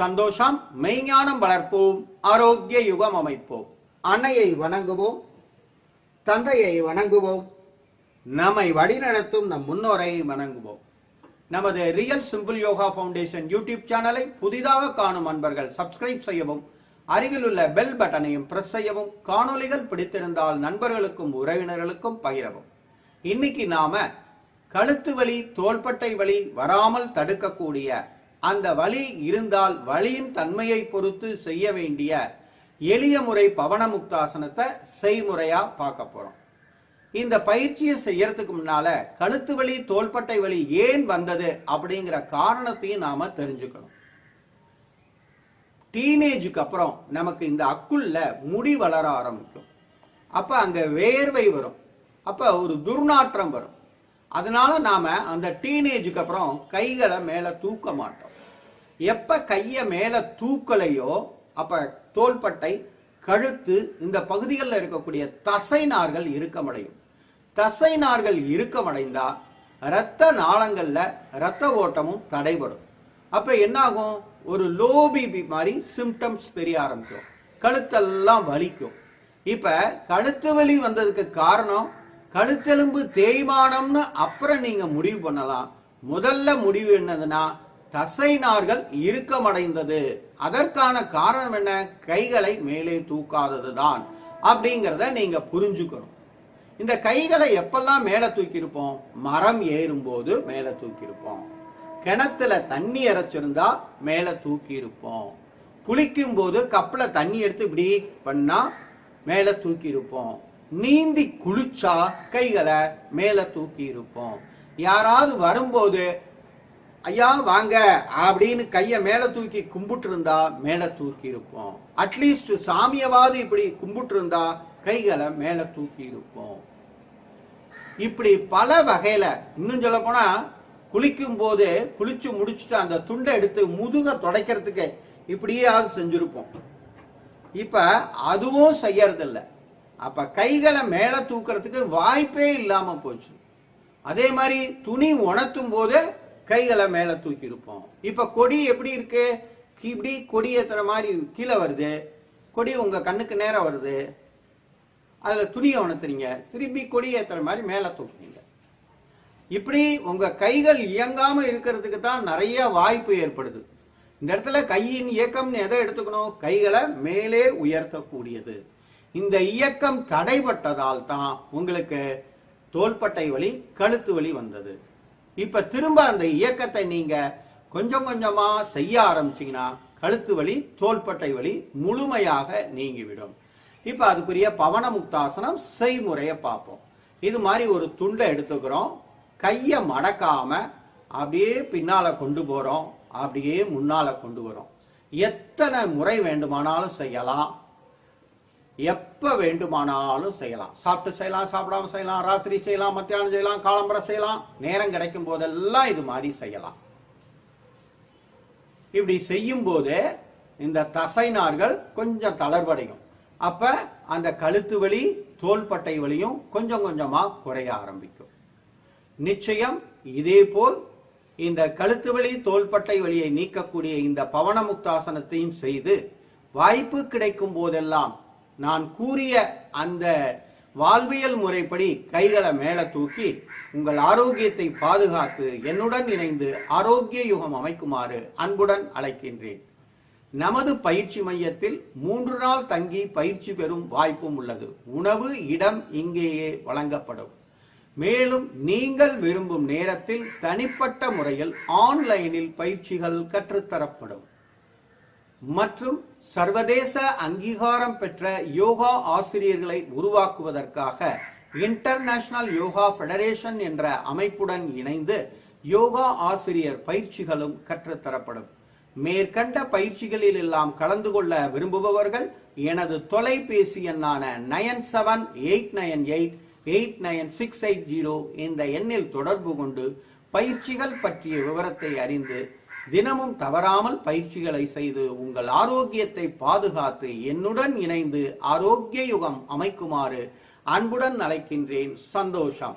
சந்தோஷம் மெய்ஞானம் வளர்ப்போம் ஆரோக்கிய யுகம் அமைப்போம். அன்னையை வணங்குவோம் தந்தையை வணங்குவோம் நம்மை வழிநடத்தும் நம் முன்னோரை வணங்குவோம். நமது real simple yoga foundation YouTube சேனலை புதிதாக காணும் அன்பர்கள் சப்ஸ்கிரைப் செய்யவும் அருகிலுள்ள பெல் பட்டனையும் பிரஸ் செய்யவும் காணொளிகள் பிடித்திருந்தால் நண்பர்களுக்கும் உறவினர்களுக்கும் பகிரவும். இன்னைக்கு நாம கழுத்து வலி தோள்பட்டை வலி வராமல் தடுக்கக்கூடிய அந்த வழி இருந்தால் வழியின் தன்மையை பொறுத்து செய்ய வேண்டிய எளிய முறை பவன முக்தாசனத்தை செய்முறையா பார்க்க போறோம். இந்த பயிற்சியை செய்யறதுக்கு முன்னால கழுத்து வலி தோள்பட்டை வலி ஏன் வந்தது அப்படிங்கிற காரணத்தையும் நாம தெரிஞ்சுக்கணும். டீனேஜுக்கு அப்புறம் நமக்கு இந்த அக்குள்ள முடி வளர ஆரம்பிக்கும். அப்ப அங்க வேர்வை வரும். அப்ப ஒரு துர்நாற்றம் வரும். அதனால நாம அந்த டீனேஜுக்கு அப்புறம் கைகளை மேல தூக்க மாட்டோம். எப்ப கைய மேல தூக்கலையோ அப்ப தோள்பட்டை கழுத்து இந்த பகுதிகளில் இருக்கக்கூடிய தசை நார்கள் இறுக்கமடையும் தசை நார்கள் இறுக்கமடைந்தா இரத்த நாளங்கள்ல இரத்த ஓட்டமும் தடைபடும். அப்ப என்னாகும்? ஒரு லோ பிபி மாதிரி சிம்டம்ஸ் தெரிய ஆரம்பிக்கும். கழுத்தெல்லாம் வலிக்கும். இப்ப கழுத்து வலி வந்ததுக்கு காரணம் கழுத்தெலும்பு தேய்மானம்னு அப்புறம் நீங்க முடிவு பண்ணலாம். முதல்ல முடிவு என்னதுன்னா தசை நார்கள் இறுக்கமடைந்தது. அதற்கான காரணம் என்ன? கைகளை மேலே தூக்காதது தான் அப்படிங்கிறத நீங்க புரிஞ்சுக்கணும். இந்த கைகளை எப்பெல்லாம் மேலே தூக்கியிருப்போம்? மரம் ஏறும்போது மேலே தூக்கியிருப்போம். கிணத்துல தண்ணி இறைச்சிருந்தா மேலே தூக்கியிருப்போம். குளிக்கும் போது கப்பில் தண்ணி எடுத்து இப்படி பண்ணா மேலே தூக்கியிருப்போம். நீந்தி குளிச்சா கைகளை மேலே தூக்கியிருப்போம். யாராவது வரும்போது ஐயா வாங்க. அப்படின்னு கையை மேல தூக்கி கும்பிட்டு இருந்தா மேல தூக்கி இருப்போம் அட்லீஸ்ட் சாமியவாது இப்படி கும்பிட்டு இருந்தா கைகளை மேல தூக்கி இருப்போம் இப்படி பல வகையில இன்னும் சொல்ல போனா குளிக்கும் போது குளிச்சு முடிச்சுட்டு அந்த துண்டை எடுத்து முதுக துடைக்கிறதுக்கு இப்படியாவது செஞ்சிருப்போம். இப்ப அதுவும் செய்யறதில்ல. அப்ப கைகளை மேல தூக்கிறதுக்கு வாய்ப்பே இல்லாம போச்சு. அதே மாதிரி துணி உணர்த்தும் போது கைகளை மேல தூக்கி இருப்போம் இப்ப கொடி எப்படி இருக்கு? இப்படி கொடி ஏத்துற மாதிரி கீழே வருது. கொடி உங்க கண்ணுக்கு நேரம் வருது. அதுல துணியை உணர்த்துறீங்க. திருப்பி கொடி ஏத்துற மாதிரி மேல தூக்குறீங்க. இப்படி உங்க கைகள் இயங்காம இருக்கிறதுக்கு தான் நிறைய வாய்ப்பு ஏற்படுது. இந்த இடத்துல கையின் இயக்கம்னு எதை எடுத்துக்கணும்? கைகளை மேலே உயர்த்தக்கூடியது. இந்த இயக்கம் தடைபட்டதால் தான் உங்களுக்கு தோள்பட்டை வலி கழுத்து வலி வந்தது. இப்ப திரும்ப அந்த இயக்கத்தை நீங்க கொஞ்சம் கொஞ்சமா செய்ய ஆரம்பிச்சீங்கன்னா கழுத்து வலி தோள்பட்டை வலி முழுமையாக நீங்கிவிடும். இப்ப அதுக்குரிய பவன முக்தாசனம் செய்முறையை பார்ப்போம். இது மாதிரி ஒரு துண்டை எடுத்துக்கிறோம். கையை மடக்காம அப்படியே பின்னால கொண்டு போறோம். அப்படியே முன்னால கொண்டு வரோம். எத்தனை முறை வேண்டுமானாலும் செய்யலாம். எப்ப வேண்டுமானாலும் செய்யலாம். சாப்பிட்டு செய்யலாம் சாப்பிடாம செய்யலாம் ராத்திரி செய்யலாம் மத்தியானம் செய்யலாம் காலம்பரம் செய்யலாம் நேரம் கிடைக்கும் போதெல்லாம் இது மாதிரி செய்யலாம். இப்படி செய்யும் போது இந்த தசை நார்கள் கொஞ்சம் தளர்வடையும். அப்ப அந்த கழுத்து வலி தோள்பட்டை வலியும் கொஞ்சம் கொஞ்சமா குறைய ஆரம்பிக்கும். நிச்சயம் இதே போல் இந்த கழுத்து வலி தோள்பட்டை வலியை நீக்கக்கூடிய இந்த பவனமுக்தாசனத்தையும் செய்து வாய்ப்பு கிடைக்கும் போதெல்லாம் நான் கூறிய அந்த வாழ்வியல் முறைப்படி கைகளை மேலே தூக்கி உங்கள் ஆரோக்கியத்தை பாதுகாத்து என்னுடன் இணைந்து ஆரோக்கிய யுகம் அமைக்குமாறு அன்புடன் அழைக்கின்றேன். நமது பயிற்சி மையத்தில் மூன்று நாள் தங்கி பயிற்சி பெறும் வாய்ப்பும் உள்ளது. உணவு இடம் இங்கேயே வழங்கப்படும். மேலும் நீங்கள் விரும்பும் நேரத்தில் தனிப்பட்ட முறையில் ஆன்லைனில் பயிற்சிகள் கற்றுத்தரப்படும். மற்றும் சர்வதேச அங்கீகாரம் பெற்ற யோகா ஆசிரியர்களை உருவாக்குவதற்காக இன்டர்நேஷனல் யோகா ஃபெடரேஷன் என்ற அமைப்புடன் இணைந்து யோகா ஆசிரியர் பயிற்சிகளும் கற்றுத்தரப்படும். மேற்கண்ட பயிற்சிகளில் எல்லாம் கலந்து கொள்ள விரும்புபவர்கள் எனது தொலைபேசி எண்ணான nine seven eight nine eight eight nine six eight zero இந்த எண்ணில் தொடர்பு கொண்டு பயிற்சிகள் பற்றிய விவரத்தை அறிந்து தினமும் தவறாமல் பயிற்சிகளை செய்து உங்கள் ஆரோக்கியத்தை பாதுகாத்து என்னுடன் இணைந்து ஆரோக்கிய யுகம் அமைக்குமாறு அன்புடன் அழைக்கின்றேன் சந்தோஷம்.